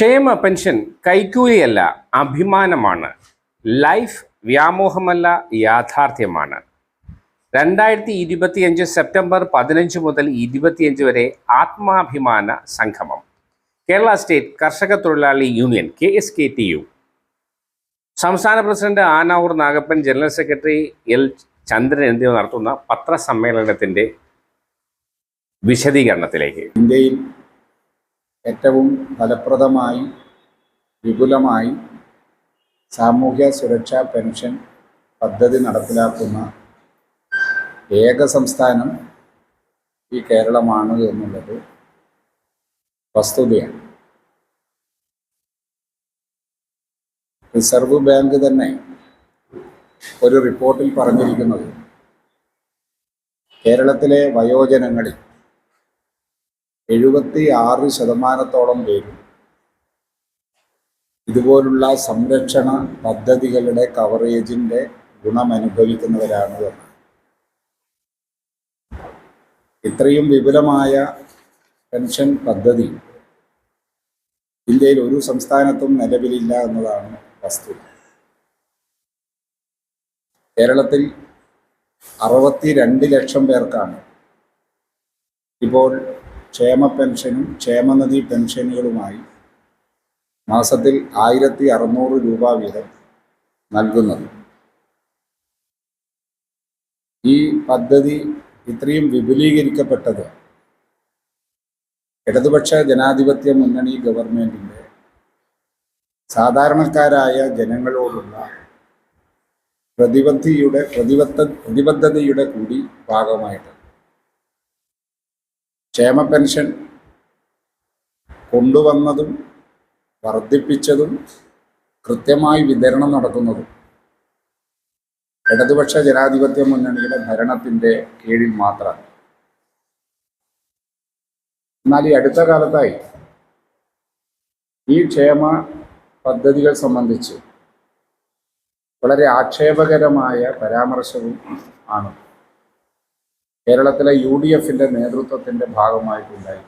ക്ഷേമ പെൻഷൻ കൈക്കൂലിയല്ല അഭിമാനമാണ്. ലൈഫ് വ്യാമോഹമല്ല യാഥാർത്ഥ്യമാണ്. രണ്ടായിരത്തി ഇരുപത്തിയഞ്ച് സെപ്റ്റംബർ പതിനഞ്ച് മുതൽ ഇരുപത്തിയഞ്ച് വരെ ആത്മാഭിമാന സംഗമം. കേരള സ്റ്റേറ്റ് കർഷക തൊഴിലാളി union K S K T U. സംസ്ഥാന president Anavoor Nagappan general secretary L Chandran എന്നിവർ നടത്തുന്ന പത്രസമ്മേളനത്തിന്റെ വിശദീകരണത്തിലേക്ക്. ഇന്ത്യയിൽ ഏറ്റവും ഫലപ്രദമായി വിപുലമായി സാമൂഹ്യ സുരക്ഷാ പെൻഷൻ പദ്ധതി നടപ്പിലാക്കുന്ന ഏക സംസ്ഥാനം ഈ കേരളമാണ് എന്നുള്ളത് വസ്തുതയാണ്. റിസർവ് ബാങ്ക് തന്നെ ഒരു റിപ്പോർട്ടിൽ പറഞ്ഞിരിക്കുന്നത് കേരളത്തിലെ വയോജനങ്ങളിൽ എഴുപത്തി ആറ് ശതമാനത്തോളം പേരും ഇതുപോലുള്ള സംരക്ഷണ പദ്ധതികളുടെ കവറേജിന്റെ ഗുണമനുഭവിക്കുന്നവരാണ് ഇത്രയും വിപുലമായ പെൻഷൻ പദ്ധതി ഇന്ത്യയിൽ ഒരു സംസ്ഥാനത്തും നിലവിലില്ല എന്നതാണ് വസ്തുത. കേരളത്തിൽ അറുപത്തി രണ്ട് ലക്ഷം പേർക്കാണ് ഇപ്പോൾ ക്ഷേമ പെൻഷനും ക്ഷേമനിധി പെൻഷനുകളുമായി മാസത്തിൽ ആയിരത്തി അറുന്നൂറ് രൂപ വീതം നൽകുന്നത്. ഈ പദ്ധതി ഇത്രയും വിപുലീകരിക്കപ്പെട്ടത് ഇടതുപക്ഷ ജനാധിപത്യ മുന്നണി ഗവൺമെന്റിന്റെ സാധാരണക്കാരായ ജനങ്ങളോടുള്ള പ്രതിബദ്ധിയുടെ പ്രതിബദ്ധ പ്രതിബദ്ധതയുടെ കൂടി ഭാഗമായിട്ടാണ്. ക്ഷേമ പെൻഷൻ കൊണ്ടുവന്നതും വർദ്ധിപ്പിച്ചതും കൃത്യമായി വിതരണം നടക്കുന്നതും ഇടതുപക്ഷ ജനാധിപത്യ മുന്നണിയുടെ ഭരണത്തിന്റെ കീഴിൽ മാത്രമാണ്. എന്നാൽ ഈ അടുത്ത കാലത്തായി ഈ ക്ഷേമ പദ്ധതികൾ സംബന്ധിച്ച് വളരെ ആക്ഷേപകരമായ പരാമർശവും ആണ്. കേരളത്തിലെ യു ഡി എഫിന്റെ നേതൃത്വത്തിന്റെ ഭാഗമായിട്ടുണ്ടായി.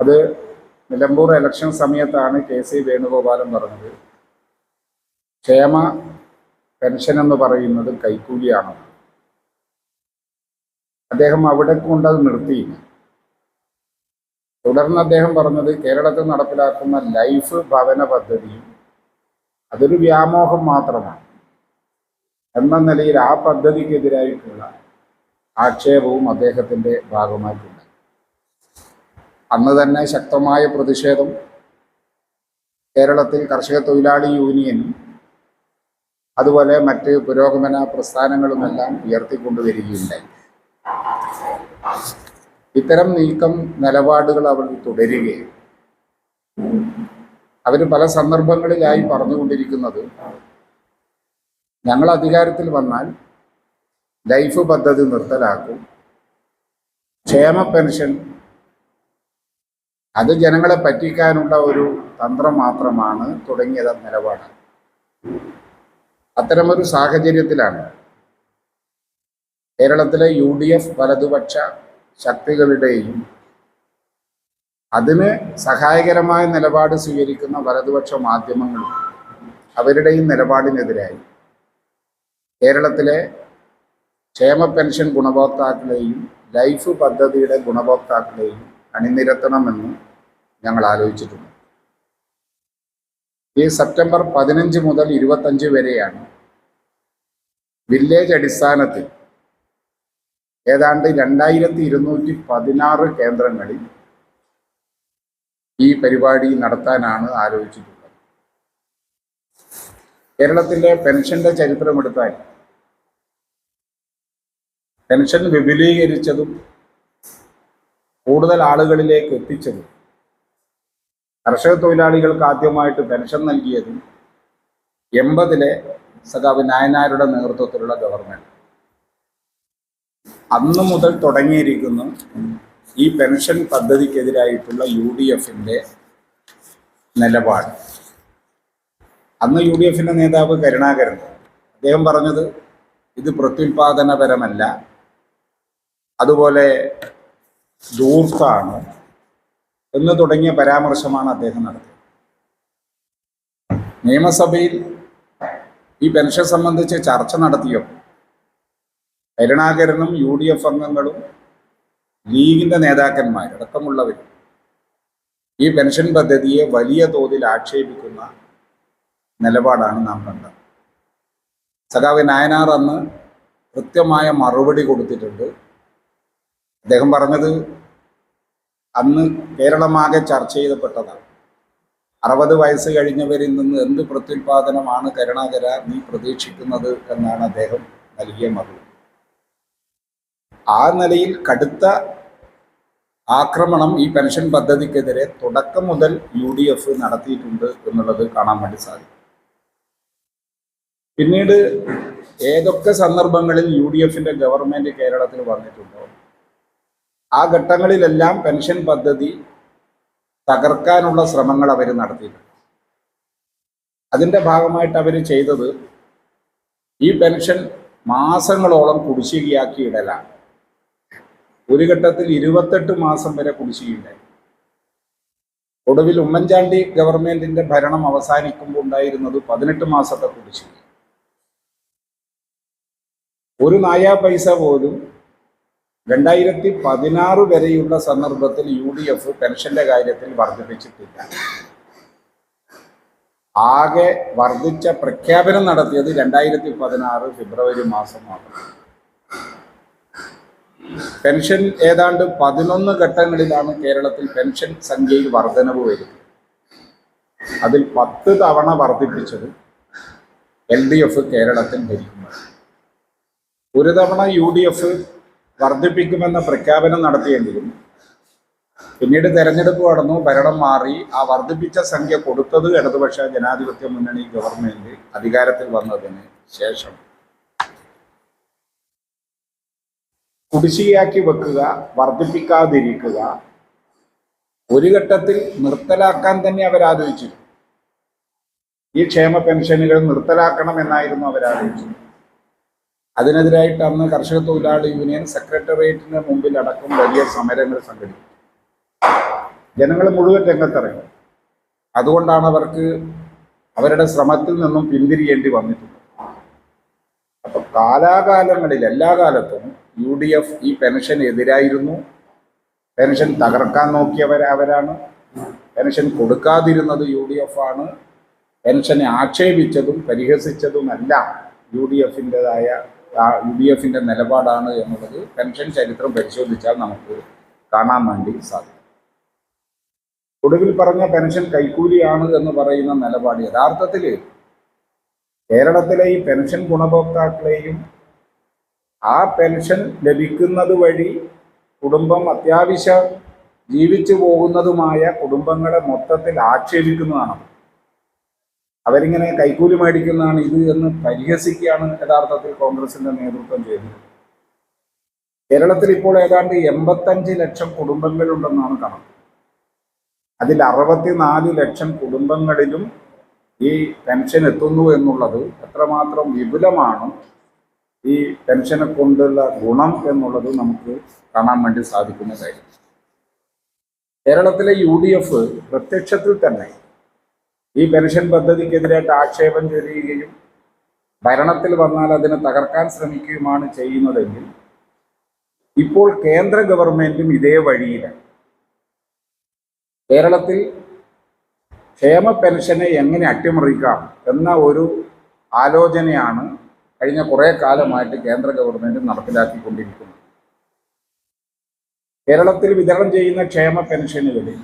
അത് നിലമ്പൂർ ഇലക്ഷൻ സമയത്താണ് കെ സി വേണുഗോപാലൻ പറഞ്ഞത് ക്ഷേമ പെൻഷൻ എന്ന് പറയുന്നത് കൈക്കൂലിയാണ്? അദ്ദേഹം അവിടെ കൊണ്ടത് നിർത്തിയില്ല. തുടർന്ന് അദ്ദേഹം പറഞ്ഞത് കേരളത്തിൽ നടപ്പിലാക്കുന്ന ലൈഫ് ഭവന പദ്ധതിയും അതൊരു വ്യാമോഹം മാത്രമാണ്. എന്ന നിലയിൽ ആ പദ്ധതിക്കെതിരായിട്ടുള്ള ആക്ഷേപവും അദ്ദേഹത്തിന്റെ ഭാഗമായിട്ടുണ്ട്. അന്ന് തന്നെ ശക്തമായ പ്രതിഷേധം കേരളത്തിൽ കർഷക തൊഴിലാളി യൂണിയനും അതുപോലെ മറ്റ് പുരോഗമന പ്രസ്ഥാനങ്ങളുമെല്ലാം ഉയർത്തിക്കൊണ്ടുവരികയുണ്ടായി. ഇത്തരം നീക്കം നിലപാടുകൾ അവർ തുടരുകയും അവർ പല സന്ദർഭങ്ങളിലായി പറഞ്ഞുകൊണ്ടിരിക്കുന്നത് ഞങ്ങൾ അധികാരത്തിൽ വന്നാൽ ലൈഫ് പദ്ധതി നിർത്തലാക്കും. ക്ഷേമ പെൻഷൻ. അത് ജനങ്ങളെ പറ്റിക്കാനുള്ള ഒരു തന്ത്രം മാത്രമാണ് തുടങ്ങിയത് നിലപാട്. അത്തരമൊരു സാഹചര്യത്തിലാണ് കേരളത്തിലെ യു ഡി എഫ് വലതുപക്ഷ ശക്തികളുടെയും അതിന് സഹായകരമായ നിലപാട് സ്വീകരിക്കുന്ന വലതുപക്ഷ മാധ്യമങ്ങളും അവരുടെയും നിലപാടിനെതിരായി. കേരളത്തിലെ ക്ഷേമ പെൻഷൻ ഗുണഭോക്താക്കളെയും ലൈഫ് പദ്ധതിയുടെ ഗുണഭോക്താക്കളെയും അണിനിരത്തണമെന്ന് ഞങ്ങൾ ആലോചിച്ചിട്ടുണ്ട്. ഈ സെപ്റ്റംബർ പതിനഞ്ച് മുതൽ ഇരുപത്തഞ്ച് വരെയാണ് വില്ലേജ് അടിസ്ഥാനത്തിൽ ഏതാണ്ട് രണ്ടായിരത്തി ഇരുന്നൂറ്റി പതിനാറ് കേന്ദ്രങ്ങളിൽ ഈ പരിപാടി നടത്താനാണ് ആലോചിച്ചിട്ടുള്ളത്. കേരളത്തിലെ പെൻഷന്റെ ചരിത്രമെടുത്താൽ പെൻഷൻ വിപുലീകരിച്ചതും കൂടുതൽ ആളുകളിലേക്ക് എത്തിച്ചതും കർഷക തൊഴിലാളികൾക്ക് ആദ്യമായിട്ട് പെൻഷൻ നൽകിയതും എൺപതിലെ സഖാവ് നായനാരുടെ നേതൃത്വത്തിലുള്ള ഗവൺമെന്റ് അന്ന് മുതൽ തുടങ്ങിയിരിക്കുന്നു ഈ പെൻഷൻ പദ്ധതിക്കെതിരായിട്ടുള്ള യു ഡി എഫിന്റെ നിലപാട്. അന്ന് യു ഡി എഫിന്റെ നേതാവ് കരുണാകരൻ. അദ്ദേഹം പറഞ്ഞത് ഇത് പ്രത്യുൽപാദനപരമല്ല. അതുപോലെ ദൂർത്താണ് എന്ന് തുടങ്ങിയ പരാമർശമാണ് അദ്ദേഹം നടത്തിയത്. നിയമസഭയിൽ ഈ പെൻഷൻ സംബന്ധിച്ച് ചർച്ച നടത്തിയപ്പോൾ കരുണാകരനും യു ഡി എഫ് അംഗങ്ങളും ലീഗിന്റെ നേതാക്കന്മാരടക്കമുള്ളവരും ഈ പെൻഷൻ പദ്ധതിയെ വലിയ തോതിൽ ആക്ഷേപിക്കുന്ന നിലപാടാണ് നാം കണ്ടത്. സഖാവ് നായനാർ അന്ന് കൃത്യമായ മറുപടി കൊടുത്തിട്ടുണ്ട്. അദ്ദേഹം പറഞ്ഞത് അന്ന് കേരളമാകെ ചർച്ച ചെയ്യപ്പെട്ടതാണ് അറുപത് വയസ്സ് കഴിഞ്ഞവരിൽ നിന്ന് എന്ത് പ്രത്യുൽപാദനമാണ് കരുണാകര നീ പ്രതീക്ഷിക്കുന്നത് എന്നാണ് അദ്ദേഹം നൽകിയ മറുപടി. ആ നിലയിൽ കടുത്ത ആക്രമണം ഈ പെൻഷൻ പദ്ധതിക്കെതിരെ തുടക്കം മുതൽ യു ഡി എഫ് നടത്തിയിട്ടുണ്ട് എന്നുള്ളത് കാണാൻ വേണ്ടി സാധിക്കും. പിന്നീട് ഏതൊക്കെ സന്ദർഭങ്ങളിൽ യു ഡി എഫിന്റെ ഗവൺമെന്റ് കേരളത്തിൽ വന്നിട്ടുണ്ടോ? ആ ഘട്ടങ്ങളിലെല്ലാം പെൻഷൻ പദ്ധതി തകർക്കാനുള്ള ശ്രമങ്ങൾ അവർ നടത്തിയിട്ടുണ്ട്. അതിന്റെ ഭാഗമായിട്ട് അവർ ചെയ്തത് ഈ പെൻഷൻ മാസങ്ങളോളം കുടിശ്ശികയാക്കി ഇടലാണ്. ഒരു ഘട്ടത്തിൽ ഇരുപത്തെട്ട് മാസം വരെ കുടിശ്ശികയുണ്ടായി. ഒടുവിൽ ഉമ്മൻചാണ്ടി ഗവൺമെന്റിന്റെ ഭരണം അവസാനിക്കുമ്പോൾ ഉണ്ടായിരുന്നത് പതിനെട്ട് മാസത്തെ കുടിശ്ശിക. ഒരു നായാ പൈസ പോലും രണ്ടായിരത്തി പതിനാറ് വരെയുള്ള സന്ദർഭത്തിൽ യു ഡി എഫ് പെൻഷന്റെ കാര്യത്തിൽ വർദ്ധിപ്പിച്ചിട്ടില്ല. ആകെ വർദ്ധിച്ച പ്രഖ്യാപനം നടത്തിയത് രണ്ടായിരത്തി പതിനാറ് ഫെബ്രുവരി മാസം മാത്രം. പെൻഷൻ ഏതാണ്ട് പതിനൊന്ന് ഘട്ടങ്ങളിലാണ് കേരളത്തിൽ പെൻഷൻ സംഖ്യയിൽ വർധനവ് വരുന്നത്. അതിൽ പത്ത് തവണ വർദ്ധിപ്പിച്ചത് എൽ ഡി എഫ് കേരളത്തിൽ ഭരിക്കുന്നത് ഒരു തവണ യു ഡി എഫ് വർദ്ധിപ്പിക്കുമെന്ന പ്രഖ്യാപനം നടത്തിയെങ്കിലും പിന്നീട് തെരഞ്ഞെടുപ്പ് നടന്നു ഭരണം മാറി ആ വർദ്ധിപ്പിച്ച സംഖ്യ കൊടുത്തത് ഇടതുപക്ഷ ജനാധിപത്യ മുന്നണി ഗവൺമെന്റ് അധികാരത്തിൽ വന്നതിന് ശേഷം. കുടിശ്ശികയാക്കി വെക്കുക വർദ്ധിപ്പിക്കാതിരിക്കുക ഒരു ഘട്ടത്തിൽ നിർത്തലാക്കാൻ തന്നെ അവരാലോചിച്ചു ഈ ക്ഷേമ പെൻഷനുകൾ നിർത്തലാക്കണം എന്നായിരുന്നു അവരാലോചിച്ചത് അതിനെതിരായിട്ട് അന്ന് കർഷക തൊഴിലാളി യൂണിയൻ സെക്രട്ടേറിയറ്റിന് മുമ്പിൽ അടക്കം വലിയ സമരങ്ങൾ സംഘടിപ്പിച്ചു. ജനങ്ങൾ മുഴുവൻ രംഗത്തിറങ്ങി. അതുകൊണ്ടാണ് അവർക്ക് അവരുടെ ശ്രമത്തിൽ നിന്നും പിന്തിരിയേണ്ടി വന്നിട്ടുള്ളത്. അപ്പൊ കാലാകാലങ്ങളിൽ എല്ലാ കാലത്തും യു ഡി എഫ് ഈ പെൻഷൻ എതിരായിരുന്നു. പെൻഷൻ തകർക്കാൻ നോക്കിയവർ അവരാണ്. പെൻഷൻ കൊടുക്കാതിരുന്നത് യു ഡി എഫ് ആണ്. പെൻഷനെ ആക്ഷേപിച്ചതും പരിഹസിച്ചതുമെല്ലാം യു ഡി എഫിന്റെതായ യു ഡി എഫിന്റെ നിലപാടാണ് എന്നുള്ളത് പെൻഷൻ ചരിത്രം പരിശോധിച്ചാൽ നമുക്ക് കാണാൻ വേണ്ടി സാധിക്കും. ഒടുവിൽ പറഞ്ഞ പെൻഷൻ കൈക്കൂലിയാണ് എന്ന് പറയുന്ന നിലപാട് യഥാർത്ഥത്തിൽ കേരളത്തിലെ ഈ പെൻഷൻ ഗുണഭോക്താക്കളെയും ആ പെൻഷൻ ലഭിക്കുന്നത് വഴി കുടുംബം അത്യാവശ്യം ജീവിച്ചു പോകുന്നതുമായ കുടുംബങ്ങളെ മൊത്തത്തിൽ ആക്ഷേപിക്കുന്നതാണ്. അവരിങ്ങനെ കൈക്കൂലി മേടിക്കുന്നതാണ് ഇത് എന്ന് പരിഹസിക്കുകയാണ് യഥാർത്ഥത്തിൽ കോൺഗ്രസിന്റെ നേതൃത്വം ചെയ്തത്. കേരളത്തിൽ ഇപ്പോൾ ഏതാണ്ട് എൺപത്തഞ്ച് ലക്ഷം കുടുംബങ്ങളുണ്ടെന്നാണ് കണക്ക്. അതിൽ അറുപത്തിനാല് ലക്ഷം കുടുംബങ്ങളിലും ഈ പെൻഷൻ എത്തുന്നു എന്നുള്ളത് എത്രമാത്രം വിപുലമാണ് ഈ പെൻഷനെ കൊണ്ടുള്ള ഗുണം എന്നുള്ളത് നമുക്ക് കാണാൻ വേണ്ടി സാധിക്കുന്ന കാര്യം. കേരളത്തിലെ യു ഡി എഫ് പ്രത്യക്ഷത്തിൽ തന്നെ ഈ പെൻഷൻ പദ്ധതിക്കെതിരായിട്ട് ആക്ഷേപം ചൊരിയുകയും ഭരണത്തിൽ വന്നാൽ അതിനെ തകർക്കാൻ ശ്രമിക്കുകയുമാണ് ചെയ്യുന്നതെങ്കിൽ ഇപ്പോൾ കേന്ദ്ര ഗവൺമെന്റും ഇതേ വഴിയിലാണ്. കേരളത്തിൽ ക്ഷേമ പെൻഷനെ എങ്ങനെ അട്ടിമറിക്കാം എന്ന ഒരു ആലോചനയാണ് കഴിഞ്ഞ കുറേ കാലമായിട്ട് കേന്ദ്ര ഗവൺമെന്റ് നടപ്പിലാക്കിക്കൊണ്ടിരിക്കുന്നത്. കേരളത്തിൽ വിതരണം ചെയ്യുന്ന ക്ഷേമ പെൻഷനുകളിൽ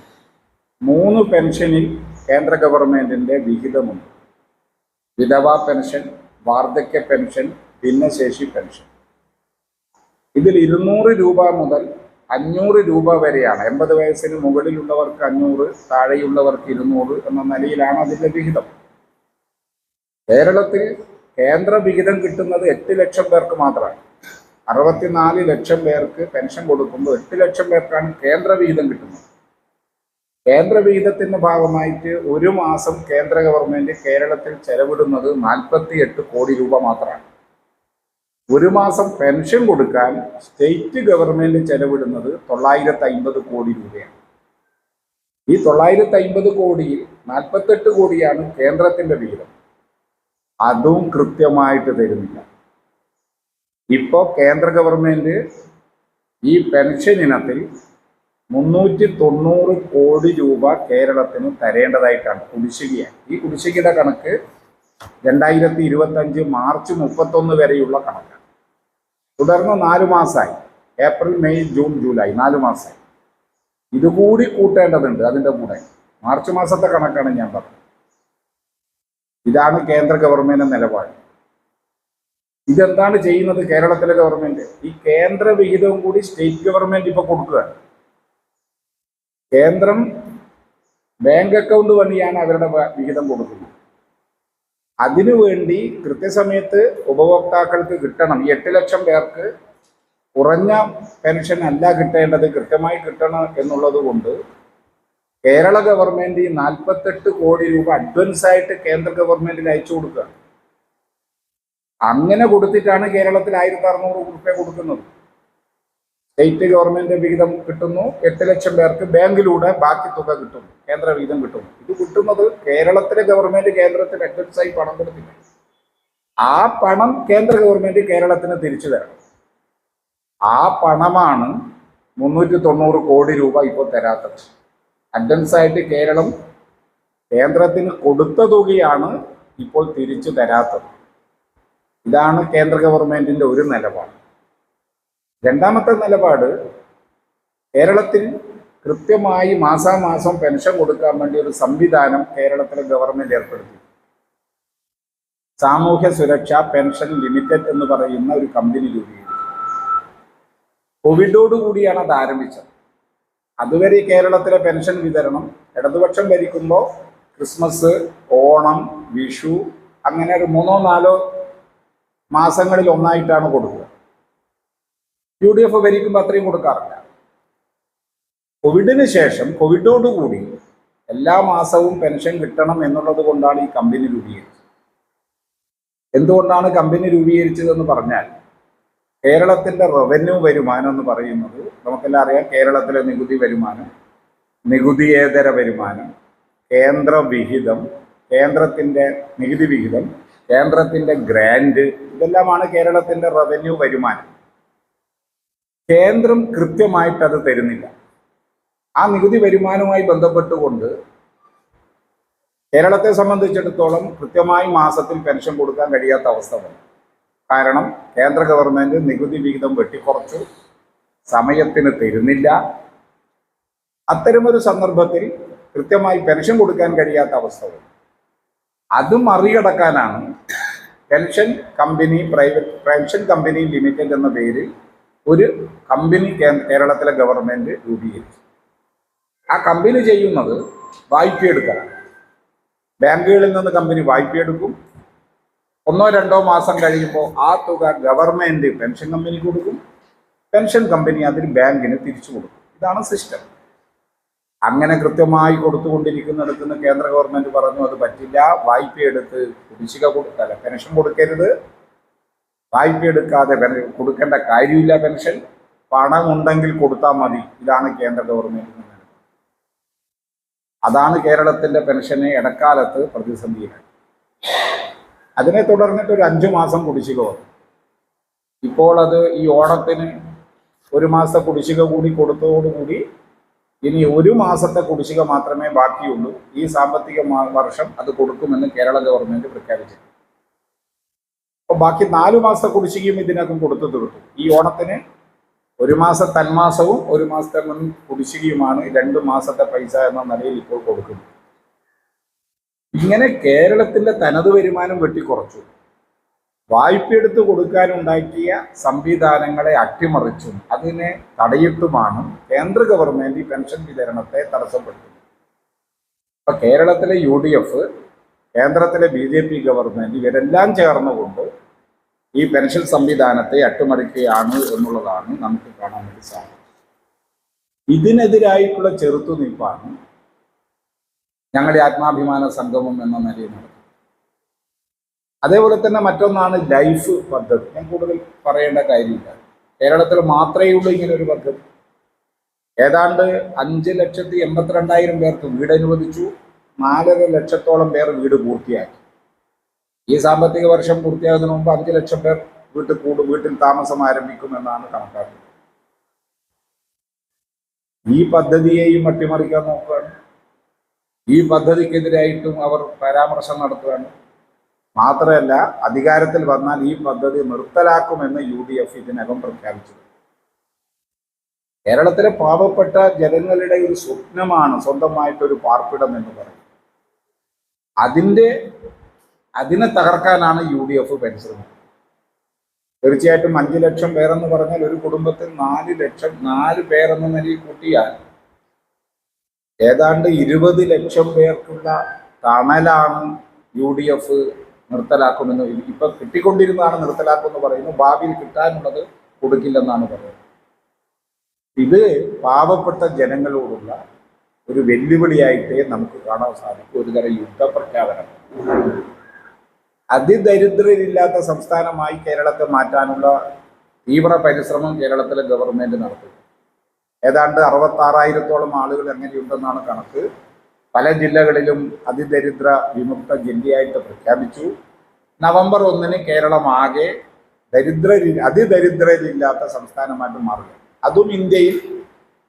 മൂന്ന് പെൻഷനിൽ കേന്ദ്ര ഗവൺമെന്റിന്റെ വിഹിതമുണ്ട്. വിധവാ പെൻഷൻ വാർദ്ധക്യ പെൻഷൻ ഭിന്നശേഷി പെൻഷൻ. ഇതിൽ ഇരുന്നൂറ് രൂപ മുതൽ അഞ്ഞൂറ് രൂപ വരെയാണ്. എൺപത് വയസ്സിന് മുകളിലുള്ളവർക്ക് അഞ്ഞൂറ് താഴെയുള്ളവർക്ക് ഇരുന്നൂറ് എന്ന നിലയിലാണ് അതിന്റെ വിഹിതം. കേരളത്തിൽ കേന്ദ്ര വിഹിതം കിട്ടുന്നത് എട്ട് ലക്ഷം പേർക്ക് മാത്രമാണ്. അറുപത്തിനാല് ലക്ഷം പേർക്ക് പെൻഷൻ കൊടുക്കുമ്പോൾ എട്ട് ലക്ഷം പേർക്കാണ് കേന്ദ്ര വിഹിതം കിട്ടുന്നത്. കേന്ദ്ര വിഹിതത്തിന്റെ ഭാഗമായിട്ട് ഒരു മാസം കേന്ദ്ര ഗവൺമെന്റ് കേരളത്തിൽ ചെലവിടുന്നത് നാൽപ്പത്തി എട്ട് കോടി രൂപ മാത്രമാണ്. ഒരു മാസം പെൻഷൻ കൊടുക്കാൻ സ്റ്റേറ്റ് ഗവൺമെന്റ് ചെലവിടുന്നത് തൊള്ളായിരത്തി അമ്പത് കോടി രൂപയാണ്. ഈ തൊള്ളായിരത്തി അമ്പത് കോടിയിൽ നാൽപ്പത്തെട്ട് കോടിയാണ് കേന്ദ്രത്തിന്റെ വിഹിതം. അതും കൃത്യമായിട്ട് തരുന്നില്ല. ഇപ്പോൾ കേന്ദ്ര ഗവൺമെന്റ് ഈ പെൻഷൻ ഇനത്തിൽ മുന്നൂറ്റി തൊണ്ണൂറ് കോടി രൂപ കേരളത്തിന് തരേണ്ടതായിട്ടാണ് കുടിശ്ശികയാണ്. ഈ കുടിശ്ശികയുടെ കണക്ക് രണ്ടായിരത്തി ഇരുപത്തി അഞ്ച് മാർച്ച് മുപ്പത്തൊന്ന് വരെയുള്ള കണക്കാണ്. തുടർന്ന് നാല് മാസമായി ഏപ്രിൽ മെയ് ജൂൺ ജൂലൈ നാല് മാസമായി ഇതുകൂടി കൂട്ടേണ്ടതുണ്ട് അതിന്റെ കൂടെ. മാർച്ച് മാസത്തെ കണക്കാണ് ഞാൻ പറഞ്ഞത്. ഇതാണ് കേന്ദ്ര ഗവൺമെന്റിന്റെ നിലപാട്. ഇതെന്താണ് ചെയ്യുന്നത് കേരളത്തിലെ ഗവൺമെന്റ്? ഈ കേന്ദ്ര വിഹിതവും കൂടി സ്റ്റേറ്റ് ഗവൺമെന്റ് ഇപ്പൊ കൊടുക്കുക കേന്ദ്രം ബാങ്ക് അക്കൗണ്ട് വഴിയാണ് അവരുടെ വിഹിതം കൊടുക്കുന്നത് അതിനുവേണ്ടി കൃത്യസമയത്ത് ഉപഭോക്താക്കൾക്ക് കിട്ടണം. എട്ട് ലക്ഷം പേർക്ക് കുറഞ്ഞ പെൻഷൻ അല്ല കിട്ടേണ്ടത് കൃത്യമായി കിട്ടണം എന്നുള്ളത് കൊണ്ട് കേരള ഗവൺമെന്റ് ഈ നാൽപ്പത്തെട്ട് കോടി രൂപ അഡ്വാൻസ് ആയിട്ട് കേന്ദ്ര ഗവൺമെന്റിന് അയച്ചു കൊടുക്കുക അങ്ങനെ കൊടുത്തിട്ടാണ് കേരളത്തിൽ ആയിരത്തി അറുന്നൂറ് രൂപ കൊടുക്കുന്നത്. സ്റ്റേറ്റ് ഗവൺമെന്റ് വിഹിതം കിട്ടുന്നു. എട്ട് ലക്ഷം പേർക്ക് ബാങ്കിലൂടെ ബാക്കി തുക കിട്ടുന്നു കേന്ദ്ര വിഹിതം കിട്ടുന്നു ഇത് കിട്ടുന്നത് കേരളത്തിലെ ഗവൺമെന്റ് കേന്ദ്രത്തിന് അഡ്വാൻസ് ആയി പണം കൊടുത്തില്ല. ആ പണം കേന്ദ്ര ഗവൺമെന്റ് കേരളത്തിന് തിരിച്ചു തരണം. ആ പണമാണ് മുന്നൂറ്റി തൊണ്ണൂറ് കോടി രൂപ ഇപ്പോൾ തരാത്തത്. അഡ്വാൻസ് ആയിട്ട് കേരളം കേന്ദ്രത്തിന് കൊടുത്ത തുകയാണ് ഇപ്പോൾ തിരിച്ചു തരാത്തത്. ഇതാണ് കേന്ദ്ര ഗവൺമെന്റിന്റെ ഒരു നിലപാട്. രണ്ടാമത്തെ നിലപാട് കേരളത്തിൽ കൃത്യമായി മാസാമാസം പെൻഷൻ കൊടുക്കാൻ വേണ്ടി ഒരു സംവിധാനം കേരളത്തിലെ ഗവൺമെന്റ് ഏർപ്പെടുത്തി. സാമൂഹ്യ സുരക്ഷാ പെൻഷൻ ലിമിറ്റഡ് എന്ന് പറയുന്ന ഒരു കമ്പനി രൂപീകരിച്ചു. കോവിഡോട് കൂടിയാണ് അത് ആരംഭിച്ചത്. അതുവരെ കേരളത്തിലെ പെൻഷൻ വിതരണം ഇടതുപക്ഷം ഭരിക്കുമ്പോൾ ക്രിസ്മസ് ഓണം വിഷു അങ്ങനെ ഒരു മൂന്നോ നാലോ മാസങ്ങളിൽ ഒന്നായിട്ടാണ് കൊടുക്കുക. യു ഡി എഫ് ഭരിക്കുമ്പോൾ അത്രയും കൊടുക്കാറില്ല. കോവിഡിന് ശേഷം കോവിഡോടുകൂടി എല്ലാ മാസവും പെൻഷൻ കിട്ടണം എന്നുള്ളത് കൊണ്ടാണ് ഈ കമ്പനി രൂപീകരിച്ചത്. എന്തുകൊണ്ടാണ് കമ്പനി രൂപീകരിച്ചതെന്ന് പറഞ്ഞാൽ കേരളത്തിന്റെ റവന്യൂ വരുമാനം എന്ന് പറയുന്നത് നമുക്കെല്ലാം അറിയാം കേരളത്തിലെ നികുതി വരുമാനം നികുതിയേതര വരുമാനം കേന്ദ്ര വിഹിതം കേന്ദ്രത്തിന്റെ നികുതി വിഹിതം കേന്ദ്രത്തിന്റെ ഗ്രാൻഡ് ഇതെല്ലാമാണ് കേരളത്തിന്റെ റവന്യൂ വരുമാനം. കേന്ദ്രം കൃത്യമായിട്ട് അത് തരുന്നില്ല. ആ നികുതി വരുമാനവുമായി ബന്ധപ്പെട്ടുകൊണ്ട് കേരളത്തെ സംബന്ധിച്ചിടത്തോളം കൃത്യമായി മാസത്തിൽ പെൻഷൻ കൊടുക്കാൻ കഴിയാത്ത അവസ്ഥ വന്നു. കാരണം കേന്ദ്ര ഗവൺമെന്റ് നികുതി വിഹിതം വെട്ടിക്കുറച്ചു. സമയത്തിന് തരുന്നില്ല. അത്തരമൊരു സന്ദർഭത്തിൽ കൃത്യമായി പെൻഷൻ കൊടുക്കാൻ കഴിയാത്ത അവസ്ഥ വന്നു. അത് മറികടക്കാനാണ് pension company private pension company limited എന്ന പേരിൽ ഒരു കമ്പനി കേരളത്തിലെ ഗവൺമെന്റ് രൂപീകരിച്ചു. ആ കമ്പനി ചെയ്യുന്നത് വായ്പയെടുക്കലാണ് ബാങ്കുകളിൽ നിന്ന് കമ്പനി വായ്പയെടുക്കും ഒന്നോ രണ്ടോ മാസം കഴിയുമ്പോൾ ആ തുക ഗവൺമെന്റ് പെൻഷൻ കമ്പനിക്ക് കൊടുക്കും. പെൻഷൻ കമ്പനി അതിന് ബാങ്കിന് തിരിച്ചു കൊടുക്കും. ഇതാണ് സിസ്റ്റം. അങ്ങനെ കൃത്യമായി കൊടുത്തുകൊണ്ടിരിക്കുന്നിടത്ത് നിന്ന് കേന്ദ്ര ഗവൺമെന്റ് പറഞ്ഞു അത് പറ്റില്ല. വായ്പ എടുത്ത് കുടിശ്ശിക കൊടുക്കല്ല പെൻഷൻ കൊടുക്കരുത്. വായ്പ എടുക്കാതെ കൊടുക്കേണ്ട കാര്യമില്ല പെൻഷൻ. പണം ഉണ്ടെങ്കിൽ കൊടുത്താൽ മതി. ഇതാണ് കേന്ദ്ര ഗവൺമെന്റ് അതാണ് കേരളത്തിന്റെ പെൻഷനെ ഇടക്കാലത്ത് പ്രതിസന്ധിയിലായി അതിനെ തുടർന്നിട്ട് ഒരു അഞ്ചു മാസം കുടിശ്ശിക വന്നു. ഇപ്പോൾ അത് ഈ ഓണത്തിന് ഒരു മാസത്തെ കുടിശ്ശിക കൂടി കൊടുത്തതോടുകൂടി ഇനി ഒരു മാസത്തെ കുടിശ്ശിക മാത്രമേ ബാക്കിയുള്ളൂ. ഈ സാമ്പത്തിക വർഷം അത് കൊടുക്കുമെന്ന് കേരള ഗവൺമെന്റ് പ്രഖ്യാപിച്ചു അപ്പോൾ ബാക്കി നാലു മാസത്തെ കുടിശ്ശികയും ഇതിനകം കൊടുത്തു തീർത്തു. ഈ ഓണത്തിന് ഒരു മാസം തന്മാസവും ഒരു മാസത്തെ മുൻ കുടിശ്ശികയുമാണ് രണ്ട് മാസത്തെ പൈസ എന്ന നിലയിൽ ഇപ്പോൾ കൊടുക്കുന്നത്. ഇങ്ങനെ കേരളത്തിന്റെ തനത് വരുമാനം വെട്ടിക്കുറച്ചു. വായ്പയെടുത്ത് കൊടുക്കാനുണ്ടാക്കിയ സംവിധാനങ്ങളെ അട്ടിമറിച്ചും അതിനെ തടയിട്ടുമാണ് കേന്ദ്ര ഗവൺമെന്റ് ഈ പെൻഷൻ വിതരണത്തെ തടസ്സപ്പെടുത്തുന്നത്. ഇപ്പൊ കേരളത്തിലെ യു ഡി എഫ് കേന്ദ്രത്തിലെ ബി ജെ പി ഗവൺമെന്റ് ഇവരെല്ലാം ചേർന്നുകൊണ്ട് ഈ പെൻഷൻ സംവിധാനത്തെ അട്ടിമറിക്കുകയാണ് എന്നുള്ളതാണ് നമുക്ക് കാണാൻ വേണ്ടി സാധിക്കും ഇതിനെതിരായിട്ടുള്ള ചെറുത്തുനിൽപ്പാണ് ഞങ്ങളുടെ ആത്മാഭിമാന സംഗമം എന്ന നിലയിൽ നടത്തുന്നത് അതേപോലെ തന്നെ മറ്റൊന്നാണ് ലൈഫ് പദ്ധതി. ഞാൻ കൂടുതൽ പറയേണ്ട കാര്യമില്ല. കേരളത്തിൽ മാത്രമേ ഉള്ളൂ ഇങ്ങനെ ഒരു പദ്ധതി. ഏതാണ്ട് അഞ്ച് ലക്ഷത്തി എൺപത്തിരണ്ടായിരം പേർക്ക് വീട് അനുവദിച്ചു നാലര ലക്ഷത്തോളം പേർ വീട് പൂർത്തിയാക്കി. ഈ സാമ്പത്തിക വർഷം പൂർത്തിയാകുന്നതിന് മുമ്പ് അഞ്ച് ലക്ഷം പേർ വീട്ടിൽ കൂടു വീട്ടിൽ താമസം ആരംഭിക്കുമെന്നാണ് കണക്കാക്കുന്നത്. ഈ പദ്ധതിയെയും അട്ടിമറിക്കാൻ നോക്കുകയാണ്. ഈ പദ്ധതിക്കെതിരായിട്ടും അവർ പരാമർശം നടത്തുകയാണ്. മാത്രമല്ല അധികാരത്തിൽ വന്നാൽ ഈ പദ്ധതി നിർത്തലാക്കുമെന്ന് യു ഡി എഫ് ഇതിനകം പ്രഖ്യാപിച്ചു കേരളത്തിലെ പാവപ്പെട്ട ജനങ്ങളുടെ ഒരു സ്വപ്നമാണ് സ്വന്തമായിട്ടൊരു പാർപ്പിടം എന്ന് പറയുന്നത്. അതിന്റെ അതിനെ തകർക്കാനാണ് യു ഡി എഫ് പരിശ്രമിക്കുന്നത് തീർച്ചയായിട്ടും അഞ്ച് ലക്ഷം പേരെന്ന് പറഞ്ഞാൽ ഒരു കുടുംബത്തിൽ നാല് ലക്ഷം നാല് പേരെന്ന നിലയിൽ കൂട്ടിയാൽ ഏതാണ്ട് ഇരുപത് ലക്ഷം പേർക്കുള്ള തണലാണ് യു ഡി എഫ് നിർത്തലാക്കുമെന്ന് ഇപ്പൊ കിട്ടിക്കൊണ്ടിരുന്നതാണ് നിർത്തലാക്കുമെന്ന് പറയുന്നു. ഭാവിയിൽ കിട്ടാനുള്ളത് കൊടുക്കില്ലെന്നാണ് പറയുന്നത്. ഇത് പാവപ്പെട്ട ജനങ്ങളോടുള്ള ഒരു വെല്ലുവിളിയായിട്ടേ നമുക്ക് കാണാൻ സാധിക്കും. ഒരു തരം യുദ്ധപ്രഖ്യാപനം. അതിദരിദ്രരില്ലാത്ത സംസ്ഥാനമായി കേരളത്തെ മാറ്റാനുള്ള തീവ്ര പരിശ്രമം കേരളത്തിലെ ഗവൺമെന്റ് നടത്തും. ഏതാണ്ട് അറുപത്താറായിരത്തോളം ആളുകൾ എങ്ങനെയുണ്ടെന്നാണ് കണക്ക്. പല ജില്ലകളിലും അതിദരിദ്ര വിമുക്ത ജില്ലയായിട്ട് പ്രഖ്യാപിച്ചു. നവംബർ ഒന്നിന് കേരളം ആകെ ദരിദ്രരി അതിദരിദ്രരില്ലാത്ത സംസ്ഥാനമായിട്ട് മാറുക അതും ഇന്ത്യയിൽ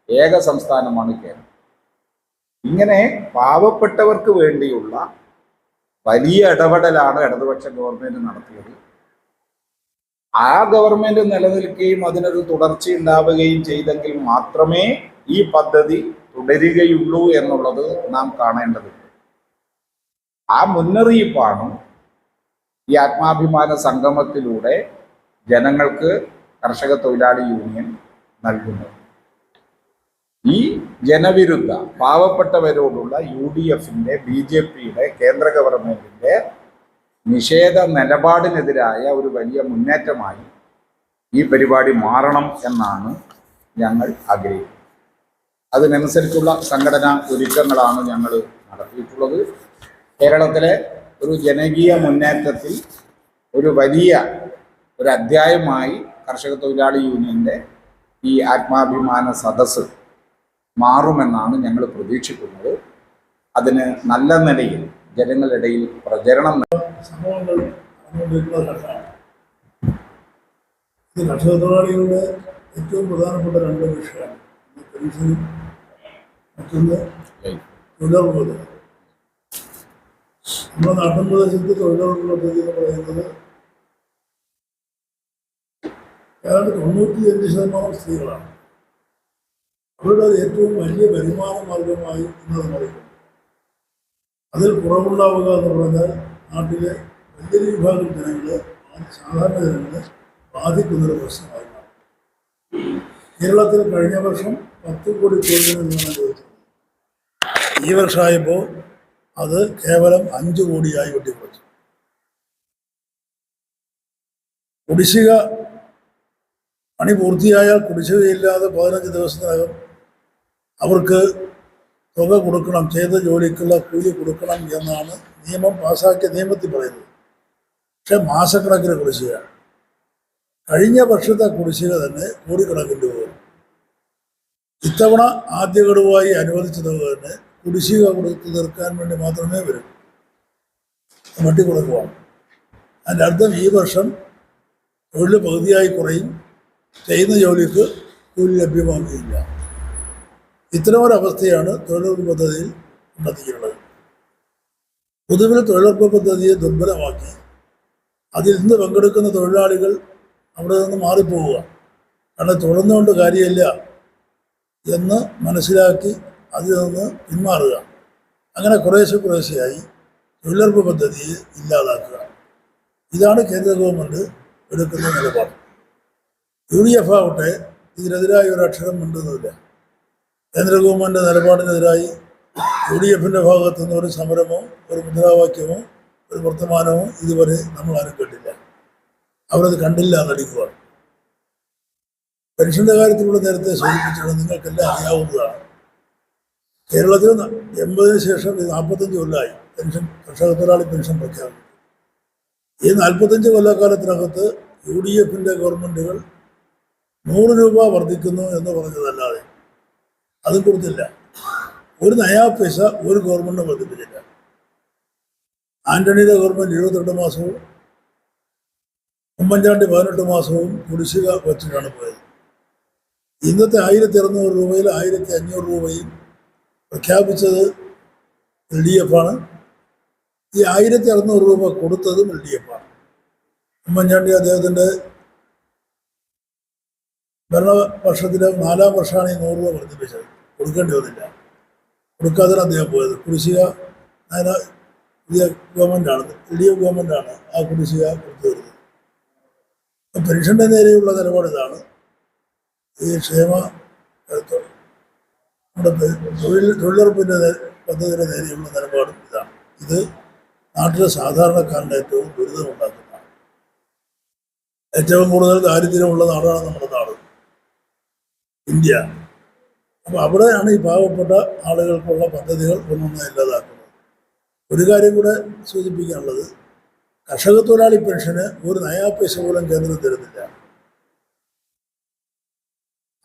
ഏക സംസ്ഥാനമാണ് കേരളം. ഇങ്ങനെ പാവപ്പെട്ടവർക്ക് വേണ്ടിയുള്ള വലിയ ഇടപെടലാണ് ഇടതുപക്ഷ ഗവൺമെന്റ് നടത്തിയത്. ആ ഗവൺമെന്റ് നിലനിൽക്കുകയും അതിനൊരു തുടർച്ച ഉണ്ടാവുകയും ചെയ്തെങ്കിൽ മാത്രമേ ഈ പദ്ധതി തുടരുകയുള്ളൂ എന്നുള്ളത് നാം കാണേണ്ടതുണ്ട്. ആ മുന്നറിയിപ്പാണ് ഈ ആത്മാഭിമാന സംഗമത്തിലൂടെ ജനങ്ങൾക്ക് കർഷക തൊഴിലാളി യൂണിയൻ നൽകുന്നത്. ജനവിരുദ്ധ പാവപ്പെട്ടവരോടുള്ള യു ഡി എഫിന്റെ ബി ജെ പിയുടെ കേന്ദ്ര ഗവൺമെന്റിന്റെ നിഷേധ നിലപാടിനെതിരായ ഒരു വലിയ മുന്നേറ്റമായി ഈ പരിപാടി മാറണം എന്നാണ് ഞങ്ങൾ ആഗ്രഹിക്കുന്നത്. അതിനനുസരിച്ചുള്ള സംഘടനാ ഒരുക്കങ്ങളാണ് ഞങ്ങൾ നടത്തിയിട്ടുള്ളത്. കേരളത്തിലെ ഒരു ജനകീയ മുന്നേറ്റത്തിൽ ഒരു വലിയ ഒരു അധ്യായമായി കർഷക തൊഴിലാളി യൂണിയന്റെ ഈ ആത്മാഭിമാന സദസ്സ് മാറുമെന്നാണ് ഞങ്ങൾ പ്രതീക്ഷിക്കുന്നത്. അതിന് നല്ല നിലയിൽ ജനങ്ങളിടയിൽ പ്രചരണം ഇത് കർഷക തൊഴിലാളികളുടെ ഏറ്റവും പ്രധാനപ്പെട്ട രണ്ട് വിഷയമാണ് മറ്റൊന്ന് തൊഴിലുറപ്പ്. നമ്മുടെ നാട്ടിൻ പ്രദേശത്ത് തൊഴിലുറപ്പ് എന്ന് പറയുന്നത് ഏതാണ്ട് തൊണ്ണൂറ്റിയഞ്ച് ശതമാനം സ്ത്രീകളാണ്. അവരുടെ ഏറ്റവും വലിയ വരുമാന മാർഗമായി ഇന്നത് പറയുന്നു അതിൽ കുറവുണ്ടാവുക എന്ന് പറഞ്ഞാൽ നാട്ടിലെ വലിയൊരു വിഭാഗം ജനങ്ങളെ സാധാരണ ജനങ്ങളെ ബാധിക്കുന്നൊരു പ്രശ്നമായി കേരളത്തിൽ കഴിഞ്ഞ വർഷം പത്ത് കോടി തൊഴിലിൽ നിന്നാണ് ചോദിച്ചത് ഈ വർഷമായപ്പോൾ അത് കേവലം അഞ്ച് കോടിയായി വെട്ടിക്കുറച്ചു. കുടിശ്ശിക പണി പൂർത്തിയായാൽ കുടിശ്ശികയില്ലാതെ പതിനഞ്ച് ദിവസത്തിനകം അവർക്ക് തുക കൊടുക്കണം ചെയ്ത ജോലിക്കുള്ള കൂലി കൊടുക്കണം എന്നാണ് നിയമം പാസ്സാക്കിയ നിയമത്തിൽ പറയുന്നത്. പക്ഷെ മാസക്കണക്കിന് കുടിശ്ശികയാണ് കഴിഞ്ഞ വർഷത്തെ കുടിശ്ശിക തന്നെ കോടിക്കണക്കിന് രൂപ. ഇത്തവണ ആദ്യ ഗഡുവായി അനുവദിച്ച തുക തന്നെ കുടിശ്ശിക കൊടുത്ത് തീർക്കാൻ വേണ്ടി മാത്രമേ വരൂ. വട്ടി കൊടുക്കുവാണ്. അതിന്റെ അർത്ഥം ഈ വർഷം തൊഴിൽ പകുതിയായി കുറയും. ചെയ്യുന്ന ജോലിക്ക് കൂലി ലഭ്യമാകുകയില്ല ഇത്തരമൊരവസ്ഥയാണ് തൊഴിലുറപ്പ് പദ്ധതിയിൽ കണ്ടെത്തിയിട്ടുള്ളത് പൊതുവിൽ തൊഴിലുറപ്പ് പദ്ധതിയെ ദുർബലമാക്കി. അതിൽ നിന്ന് പങ്കെടുക്കുന്ന തൊഴിലാളികൾ അവിടെ നിന്ന് മാറിപ്പോവുക. കാരണം തുടർന്നുകൊണ്ട് കാര്യമില്ല എന്ന് മനസ്സിലാക്കി അതിൽ നിന്ന് പിന്മാറുക. അങ്ങനെ കുറേശ്ശെ കുറേശ്ശെയായി തൊഴിലുറപ്പ് പദ്ധതിയെ ഇല്ലാതാക്കുക. ഇതാണ് കേന്ദ്ര ഗവൺമെന്റ് എടുക്കുന്ന നിലപാട്. യു ഡി എഫ് ആവട്ടെ ഇതിനെതിരായ ഒരു അക്ഷരം മിണ്ടുന്നില്ല കേന്ദ്ര ഗവൺമെന്റ് നിലപാടിനെതിരായി യു ഡി എഫിന്റെ ഭാഗത്തു നിന്ന് ഒരു സമരമോ ഒരു മുദ്രാവാക്യമോ ഒരു വർത്തമാനമോ ഇതുവരെ നമ്മൾ ആരും കേട്ടില്ല. അവരത് കണ്ടില്ല നടിക്കുകയാണ് പെൻഷന്റെ കാര്യത്തിലൂടെ നേരത്തെ സൂചിപ്പിച്ചത് നിങ്ങൾക്കെല്ലാം അറിയാവുന്നതാണ്. കേരളത്തിൽ എൺപതിന് ശേഷം നാൽപ്പത്തഞ്ച് കൊല്ലമായി പെൻഷൻ കർഷക തൊഴിലാളി പെൻഷൻ പ്രഖ്യാപിച്ചു. ഈ നാൽപ്പത്തഞ്ച് കൊല്ലക്കാലത്തിനകത്ത് യു ഡി എഫിന്റെ ഗവൺമെന്റുകൾ നൂറ് രൂപ വർദ്ധിക്കുന്നു എന്ന് പറഞ്ഞതല്ലാതെ അതും കൊടുത്തില്ല. ഒരു നയാ പൈസ ഒരു ഗവൺമെന്റ് വർദ്ധിപ്പിച്ചില്ല ആന്റണിയുടെ ഗവൺമെന്റ് എഴുപത്തിരണ്ട് മാസവും ഉമ്മൻചാണ്ടി പതിനെട്ട് മാസവും കുടിശ്ശിക വച്ചിട്ടാണ് പോയത്. ഇന്നത്തെ ആയിരത്തി അറുന്നൂറ് രൂപയിൽ ആയിരത്തി അഞ്ഞൂറ് രൂപയും പ്രഖ്യാപിച്ചത് എൽ ഡി എഫ് ആണ്. ഈ ആയിരത്തി അറുന്നൂറ് രൂപ കൊടുത്തതും എൽ ഡി എഫ് ആണ്. ഉമ്മൻചാണ്ടി അദ്ദേഹത്തിന്റെ ഭരണവർഷത്തിലെ നാലാം വർഷമാണ് ഈ നൂറ് രൂപ വർദ്ധിപ്പിച്ചത്. കൊടുക്കേണ്ടി വന്നില്ല. കൊടുക്കാതെ അദ്ദേഹം പോയത്. കുടിശ്ശിക അതിന് പുതിയ ഗവൺമെന്റാണ് എൽ ഡി എഫ് ഗവൺമെന്റാണ് ആ കുടിശ്ശിക കൊടുത്തു വരുന്നത് പെൻഷന്റെ നേരെയുള്ള നിലപാട് ഇതാണ്. ഈ ക്ഷേമ നമ്മുടെ തൊഴിൽ തൊഴിലുറപ്പിന്റെ പദ്ധതിയുടെ നേരെയുള്ള നിലപാടും ഇതാണ്. ഇത് നാട്ടിലെ സാധാരണക്കാരന്റെ ഏറ്റവും ദുരിതമുണ്ടാക്കുന്നതാണ്. ഏറ്റവും കൂടുതൽ ദാരിദ്ര്യമുള്ള നാടാണ് നമ്മുടെ നാട്. ഇന്ത്യ. അപ്പോൾ അവിടെയാണ് ഈ പാവപ്പെട്ട ആളുകൾക്കുള്ള പദ്ധതികൾ ഒന്നൊന്നും ഇല്ലാതാക്കുന്നത് ഒരു കാര്യം കൂടെ സൂചിപ്പിക്കാനുള്ളത്. കർഷക തൊഴിലാളി പെൻഷന് ഒരു നയാ പൈസ പോലും കേന്ദ്രം തരുന്നില്ല.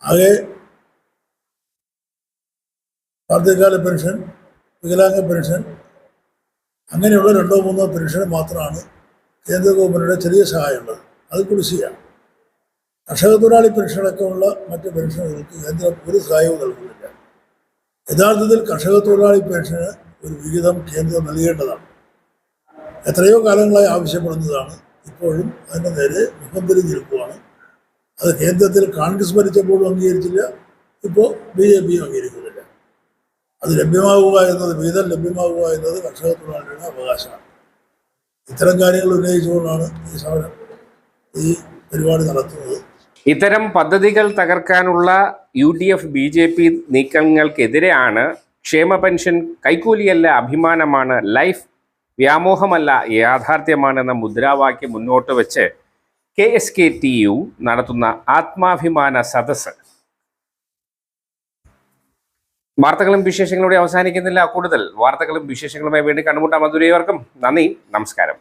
ആകെ വാർദ്ധകാല പെൻഷൻ വികലാംഗ പെൻഷൻ അങ്ങനെയുള്ള രണ്ടോ മൂന്നോ പെൻഷൻ മാത്രമാണ് കേന്ദ്ര ഗവൺമെന്റിന്റെ ചെറിയ സഹായമുള്ളത്. അത് കുടിശ്ശിയാണ് കർഷക തൊഴിലാളി പെൻഷനടക്കമുള്ള മറ്റ് പെൻഷനുകൾക്ക് കേന്ദ്രം ഒരു സഹായവും നൽകുന്നില്ല യഥാർത്ഥത്തിൽ കർഷക തൊഴിലാളി പെൻഷന് ഒരു വിഹിതം കേന്ദ്രം നൽകേണ്ടതാണ്. എത്രയോ കാലങ്ങളായി ആവശ്യപ്പെടുന്നതാണ്. ഇപ്പോഴും അതിന്റെ നേരെ മുഖം നിൽക്കുവാണ് അത് കേന്ദ്രത്തിൽ കോൺഗ്രസ് ഭരിച്ചപ്പോഴും അംഗീകരിച്ചില്ല. ഇപ്പോൾ ബി ജെ പിയും അംഗീകരിക്കുന്നില്ല. അത് ലഭ്യമാവുക എന്നത് വിഹിതം ലഭ്യമാവുക എന്നത് കർഷക തൊഴിലാളിയുടെ അവകാശമാണ്. ഇത്തരം കാര്യങ്ങൾ ഉന്നയിച്ചുകൊണ്ടാണ് ഈ സമരം ഈ പരിപാടി നടത്തുന്നത്. ഇത്തരം പദ്ധതികൾ തകർക്കാനുള്ള U D F B J P നീക്കങ്ങൾക്കെതിരെയാണ് ക്ഷേമ പെൻഷൻ കൈക്കൂലിയല്ല അഭിമാനമാണ് ലൈഫ് വ്യാമോഹമല്ല യാഥാർത്ഥ്യമാണെന്ന മുദ്രാവാക്യം മുന്നോട്ട് വെച്ച് K S K T U നടത്തുന്ന ആത്മാഭിമാന സദസ്സ്. വാർത്തകളും വിശേഷങ്ങളോടെ അവസാനിക്കുന്നില്ല കൂടുതൽ. വാർത്തകളും വിശേഷങ്ങളുമായി വേണ്ടി കണ്ടുമുട്ടാം മധുരയവർക്കും നന്ദി നമസ്കാരം.